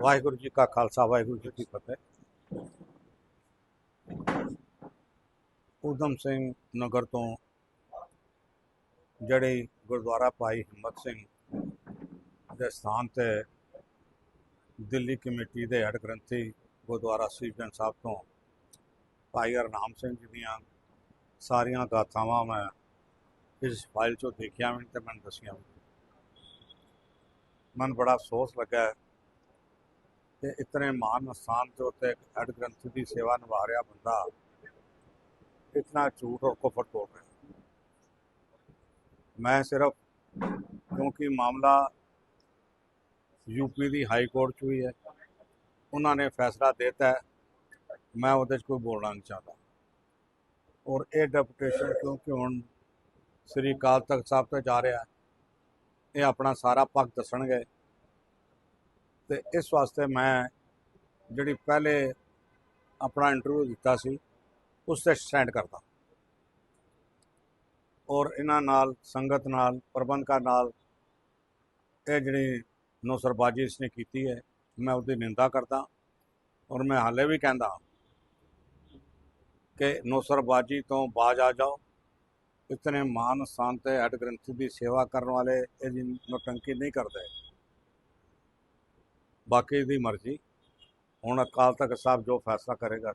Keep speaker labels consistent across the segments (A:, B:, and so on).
A: ਵਾਹਿਗੁਰੂ ਜੀ ਕਾ ਖਾਲਸਾ, ਵਾਹਿਗੁਰੂ ਜੀ ਕੀ ਫਤਿਹ। ਉਦਮ ਸਿੰਘ ਨਗਰ ਤੋਂ ਜਿਹੜੀ ਗੁਰਦੁਆਰਾ ਭਾਈ ਹਿੰਮਤ ਸਿੰਘ ਦੇ ਸਥਾਨ ਤੇ ਦਿੱਲੀ ਕਮੇਟੀ ਦੇ ਹੈੱਡ ਗ੍ਰੰਥੀ ਗੁਰਦੁਆਰਾ ਸੀਜਨ ਸਾਹਿਬ ਤੋਂ ਭਾਈ ਅਰਨਾਮ ਸਿੰਘ ਜੀ ਦੀਆਂ ਸਾਰੀਆਂ ਗਾਥਾਵਾਂ ਮੈਂ ਇਸ ਫਾਈਲ ਚੋਂ ਦੇਖਿਆ ਵੀ ਤੇ ਮੈਨੂੰ ਦੱਸੀਆਂ ਵੀ। ਮਨ ਬੜਾ ਅਫਸੋਸ ਲੱਗਾ ਹੈ ਇਤਨੇ ਮਾਨ ਸਥਾਨ ਤੇ ਉੱਤੇ ਇੱਕ ਹੈੱਡ ਗ੍ਰੰਥੀ ਦੀ ਸੇਵਾ ਨਿਭਾ ਰਿਹਾ ਬੰਦਾ। ਇਤਨਾ ਝੂਠ ਔਰ ਕੁਫਰ ਤੋੜ ਰਿਹਾ। ਮੈਂ ਸਿਰਫ ਕਿਉਂਕਿ ਮਾਮਲਾ ਯੂਪੀ ਦੀ ਹਾਈ ਕੋਰਟ 'ਚ ਵੀ ਹੈ। ਉਹਨਾਂ ਨੇ ਫੈਸਲਾ ਦਿੱਤਾ ਹੈ। ਮੈਂ ਉਹਦੇ 'ਚ ਕੋਈ ਬੋਲਣਾ ਨਹੀਂ ਚਾਹਦਾ। ਔਰ ਇਹ ਡੈਪੂਟੇਸ਼ਨ ਕਿਉਂਕਿ ਹੁਣ ਸ੍ਰੀ ਅਕਾਲ ਤਖਤ ਸਾਹਿਬ ਤੇ ਜਾ ਰਿਹਾ ਇਹ ਆਪਣਾ ਸਾਰਾ ਪੱਖ ਦੱਸਣਗੇ। ਤੇ ਇਸ ਵਾਸਤੇ ਮੈਂ ਜਿਹੜੀ ਪਹਿਲੇ ਆਪਣਾ ਇੰਟਰਵਿਊ ਦਿੱਤਾ ਸੀ ਉਸ ਤੇ ਸਟੈਂਡ ਕਰਦਾ। ਔਰ ਇਹਨਾਂ ਨਾਲ, ਸੰਗਤ ਨਾਲ, ਪ੍ਰਬੰਧਕਾਂ ਨਾਲ ਇਹ ਜਿਹੜੀ ਨੌਸਰਬਾਜੀ ਇਸਨੇ ਕੀਤੀ ਹੈ, ਮੈਂ ਉਹਦੀ ਨਿੰਦਾ ਕਰਦਾ ਔਰ ਮੈਂ ਹਾਲੇ ਵੀ ਕਹਿੰਦਾ ਕਿ ਨੌਸਰਬਾਜੀ ਤੋਂ ਬਾਜ ਆ ਜਾਓ। ਇਤਨੇ ਮਹਾਨ ਸਥਾਨ ਤੇ ਹੈਡ ਗ੍ਰੰਥੀ ਦੀ ਸੇਵਾ ਕਰਨ ਵਾਲੇ ਇਹਦੀ ਨੋਟੰਕੀ ਨਹੀਂ ਕਰਦੇ। ਬਾਕੀ ਦੀ ਮਰਜ਼ੀ। ਹੁਣ ਅਕਾਲ ਤਖਤ ਸਾਹਿਬ ਜੋ ਫੈਸਲਾ ਕਰੇਗਾ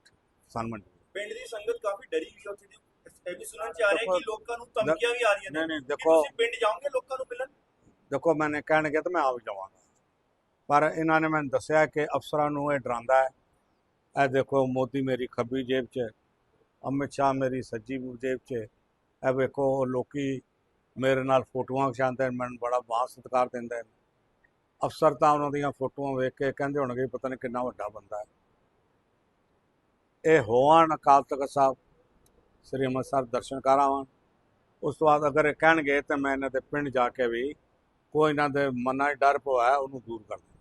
A: ਸਾਨੂੰ ਮਨਜ਼ੂਰ
B: ਪਿੰਡ ਦੀ ਸੰਗਤ ਕਾਫੀ ਡਰੀ ਹੋਈ ਉੱਥੇ ਦੀ। ਇਹ ਵੀ ਸੁਣਨ ਚ ਆ ਰਿਹਾ ਕਿ ਲੋਕਾਂ ਨੂੰ ਧਮਕੀਆਂ ਵੀ ਆ ਰਹੀਆਂ ਨੇ
A: ਨਹੀਂ ਨਹੀਂ ਦੇਖੋ।
B: ਤੁਸੀਂ ਪਿੰਡ ਜਾਓਗੇ ਲੋਕਾਂ ਨੂੰ ਮਿਲਣ?
A: ਦੇਖੋ ਮੈਨੇ ਕਹਿਣਗੇ ਤਾਂ ਮੈਂ ਆਪ ਜਾਵਾਂਗਾ। ਪਰ ਇਹਨਾਂ ਨੇ ਮੈਨੂੰ ਦੱਸਿਆ ਕਿ ਅਫਸਰਾਂ ਨੂੰ ਇਹ ਡਰਾਉਂਦਾ ਹੈ। ਇਹ ਦੇਖੋ ਮੋਦੀ ਮੇਰੀ ਖੱਬੀ ਜੇਬ 'ਚ ਅਮਿਤ ਸ਼ਾਹ ਮੇਰੀ ਸੱਜੀ ਜੇਬ 'ਚ। ਇਹ ਵੇਖੋ ਲੋਕੀ ਮੇਰੇ ਨਾਲ ਫੋਟੋਆਂ ਖਿਚਾਉਂਦੇ ਨੇ ਮੈਨੂੰ ਬੜਾ ਬਾਤ ਸਤਿਕਾਰ ਦਿੰਦੇ ਨੇ। ਅਫਸਰ ਤਾਂ ਉਹਨਾਂ ਦੀਆਂ ਫੋਟੋਆਂ ਵੇਖ ਕੇ ਕਹਿੰਦੇ ਹੋਣਗੇ ਪਤਾ ਨਹੀਂ ਕਿੰਨਾ ਵੱਡਾ ਬੰਦਾ ਹੈ। ਇਹ ਹੋਣ ਅਕਾਲ ਤਖਤ ਸਾਹਿਬ, ਸ੍ਰੀ ਅੰਮ੍ਰਿਤਸਰ ਦਰਸ਼ਨ ਕਰ ਆਵਾਂ ਉਸ ਤੋਂ ਬਾਅਦ ਅਗਰ ਇਹ ਕਹਿਣਗੇ ਤਾਂ ਮੈਂ ਇਹਨਾਂ ਦੇ ਪਿੰਡ ਜਾ ਕੇ ਵੀ ਕੋਈ ਇਹਨਾਂ ਦੇ ਮਨਾਂ 'ਚ ਡਰ ਪਵਾਇਆ ਉਹਨੂੰ ਦੂਰ ਕਰ ਦੇ